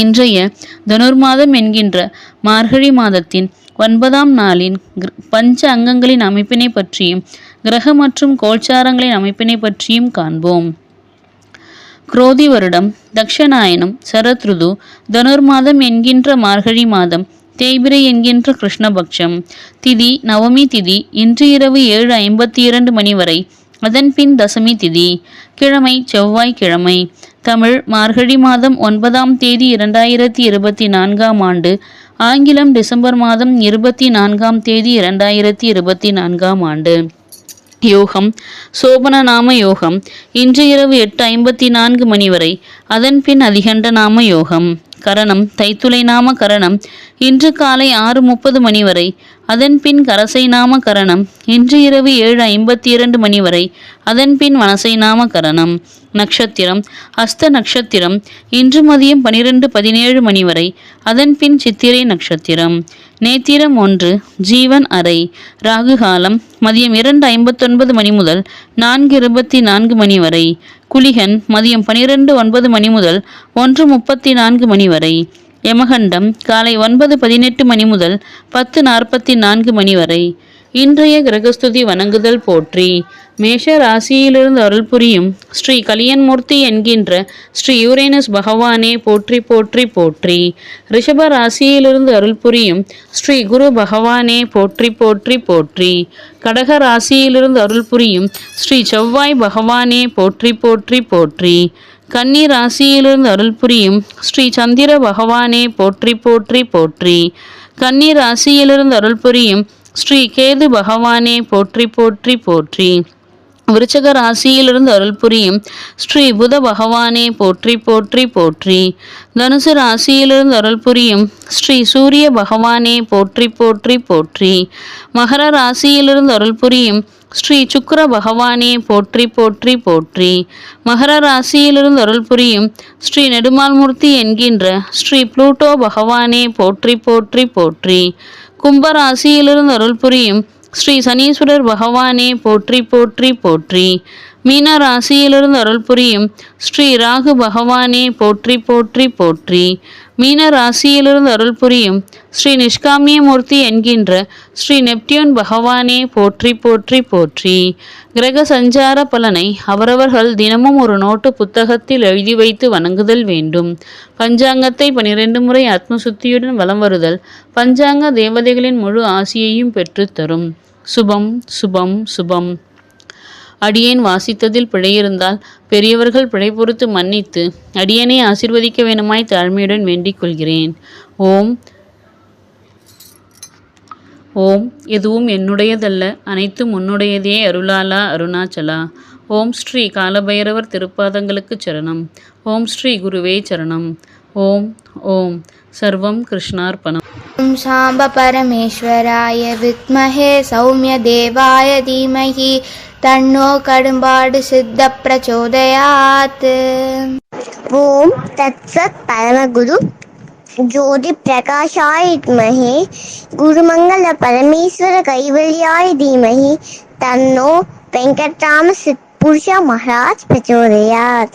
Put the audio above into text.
இன்றைய தனுர்மாதம் என்கின்ற மார்கழி மாதத்தின் ஒன்பதாம் நாளின் பஞ்ச அங்கங்களின் அமைப்பினை பற்றியும் கிரக மற்றும் கோல்சாரங்களின் அமைப்பினை பற்றியும் காண்போம். குரோதி வருடம் தக்ஷநாயனம் சரத்ருது தனுர்மாதம் என்கின்ற மார்கழி மாதம் தேய்பிரை என்கின்ற கிருஷ்ணபக்ஷம். திதி நவமி திதி இன்று இரவு ஏழு ஐம்பத்தி இரண்டு மணி வரை அதன்பின் தசமி திதி கிழமை செவ்வாய் கிழமை தமிழ் மார்கழி மாதம் ஒன்பதாம் தேதி இரண்டாயிரத்தி இருபத்தி நான்காம் ஆண்டு ஆங்கிலம் டிசம்பர் மாதம் இருபத்தி நான்காம் தேதி இரண்டாயிரத்தி இருபத்தி நான்காம் ஆண்டு. யோகம் சோபன நாம யோகம் இன்று இரவு எட்டு ஐம்பத்தி நான்கு மணி வரை அதன்பின் அதிகண்ட நாம யோகம். கரணம் தைத்துளை நாம கரணம் இன்று காலை ஆறு முப்பது மணி வரை அதன்பின் கரசை நாம கரணம் இன்று இரவு ஏழு ஐம்பத்தி இரண்டு மணி வரை அதன்பின் வனசை நாம கரணம். நட்சத்திரம் ஹஸ்த நட்சத்திரம் இன்று மதியம் பனிரெண்டு பதினேழு மணி வரை அதன்பின் சித்திரை நட்சத்திரம். நேத்திரம் ஒன்று ஜீவன் அறை ராகு காலம் மதியம் இரண்டு ஐம்பத்தொன்பது மணி முதல் நான்கு இருபத்தி நான்கு மணி வரை குளிகன் மதியம் பனிரெண்டு ஒன்பது மணி முதல் ஒன்று முப்பத்தி நான்கு மணி வரை யமகண்டம் காலை ஒன்பது பதினெட்டு மணி முதல் பத்து நாற்பத்தி நான்கு மணி வரை இன்றைய கிரகஸ்துதி வணங்குதல் போற்றி. மேஷ ராசியிலிருந்து அருள் புரியும் ஸ்ரீ கலியன்மூர்த்தி என்கின்ற ஸ்ரீ யூரேனஸ் பகவானே போற்றி போற்றி போற்றி. ரிஷப ராசியிலிருந்து அருள் புரியும் ஸ்ரீ குரு பகவானே போற்றி போற்றி போற்றி. கடக ராசியிலிருந்து அருள் புரியும் ஸ்ரீ செவ்வாய் பகவானே போற்றி போற்றி போற்றி. கன்னி ராசியிலிருந்து அருள் புரியும் ஸ்ரீ சந்திர பகவானே போற்றி போற்றி போற்றி. கன்னி ராசியிலிருந்து அருள் புரியும் ஸ்ரீ கேது பகவானே போற்றி போற்றி போற்றி. விருச்சக ராசியிலிருந்து அருள் புரியும் ஸ்ரீ புத பகவானே போற்றி போற்றி போற்றி. தனுசு ராசியிலிருந்து அருள் புரியும் ஸ்ரீ சூரிய பகவானே போற்றி போற்றி போற்றி. மகர ராசியிலிருந்து அருள் புரியும் ஸ்ரீ சுக்கர பகவானே போற்றி போற்றி போற்றி. மகர ராசியிலிருந்து அருள் புரியும் ஸ்ரீ நெடுமால்மூர்த்தி என்கின்ற ஸ்ரீ புளூட்டோ பகவானே போற்றி போற்றி போற்றி. கும்பராசியிலிருந்து அருள் புரியும். ஸ்ரீ சனீஸ்வரர் பகவானே போற்றி போற்றி போற்றி. மீன ராசியிலிருந்து அருள் புரியும். ஸ்ரீ ராகு பகவானே போற்றி போற்றி போற்றி. மீன ராசியிலிருந்து அருள் புரியும் ஸ்ரீ நிஷ்காமியமூர்த்தி என்கின்ற ஸ்ரீ நெப்டியூன் பகவானே போற்றி போற்றி போற்றி. கிரக சஞ்சார பலனை அவரவர்கள் தினமும் ஒரு நோட்டு புத்தகத்தில் எழுதி வைத்து வணங்குதல் வேண்டும். பஞ்சாங்கத்தை பனிரெண்டு முறை ஆத்மசுத்தியுடன் வலம் வருதல் பஞ்சாங்க தேவதைகளின் முழு ஆசியையும் பெற்றுத்தரும். சுபம் சுபம் சுபம். அடியேன் வாசித்ததில் பிழையிருந்தால் பெரியவர்கள் பிழை பொறுத்து மன்னித்து அடியனை ஆசிர்வதிக்க வேணுமாய் தாழ்மையுடன் வேண்டிக் கொள்கிறேன். ஓம். ஓம். எதுவும் என்னுடையதல்ல. அனைத்தும் உன்னுடையதே அருளாலா அருணாச்சலா. ஓம் ஸ்ரீ காலபைரவர் திருப்பாதங்களுக்கு சரணம். ஓம் ஸ்ரீ குருவே சரணம். ஓம். ஓம். சர்வம் கிருஷ்ணார்பணம் ஓம் சாம்ப பரமேஸ்வராய வித்மஹே சௌமிய தேவாய தீமஹி. தன்னோ கடும்பாடு சித்த பிரச்சோதயாத். ஓம் தத்சத் பரமகுரு ஜோதி பிரகாஷாய் வித்மஹே குருமங்கள பரமேஸ்வர கைவல்யாய் தீமஹி தன்னோ வெங்கட்ராம சித் புருஷா மகாராஜ் பிரச்சோதயாத்.